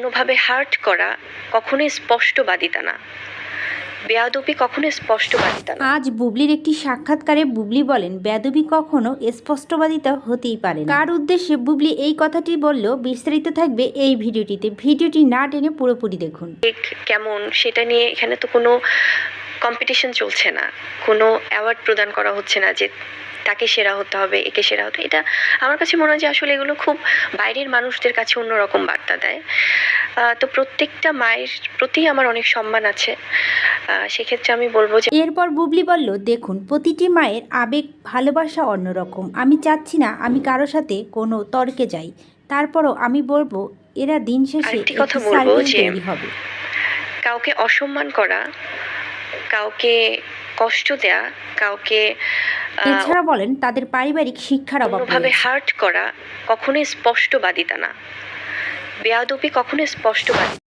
অন্যভাবে হার্ট করা কখনোই স্পষ্টবাদিতা না। বেয়াদবি কখনো স্পষ্টবাদিতা না। আজ বুবলির একটি সাক্ষাৎকারে বুবলি বলেন বেয়াদবি কখনো স্পষ্টবাদিতা হতেই পারে না। কার উদ্দেশ্যে বুবলি এই কথাটি বলল বিস্তারিত থাকবে এই ভিডিওটিতে। ভিডিওটি না টেনে পুরোপুরি দেখুন। কেমন? সেটা নিয়ে এখানে তো কোনো কম্পিটিশন চলছে না। কোনো অ্যাওয়ার্ড প্রদান করা হচ্ছে না যে তাকে সেরা হতে হবে একে সেরা হতে এটা আমার কাছে মনে হয় যে আসলে এগুলো খুব বাইরের মানুষদের কাছে অন্যরকম বার্তা দেয়। তো প্রত্যেকটা মায়ের প্রতি আমার অনেক সম্মান আছে। সেক্ষেত্রে আমি বলব যে এরপর বুবলি বলল দেখুন প্রতিটি মায়ের আবেগ ভালোবাসা অন্যরকম। আমি চাচ্ছি না আমি কারও সাথে কোনো তর্কে যাই। তারপরও আমি বলব এরা দিন শেষে কথা বলব যে- হবে। কাউকে অসম্মান করা কাউকে কষ্ট দেয়া কাউকে এছাড়া বলেন তাদের পারিবারিক শিক্ষার অভাব ভাবে হার্ট করা কখনোই স্পষ্টবাদিতা না। বেয়াদবি কখনোই স্পষ্টবাদিতা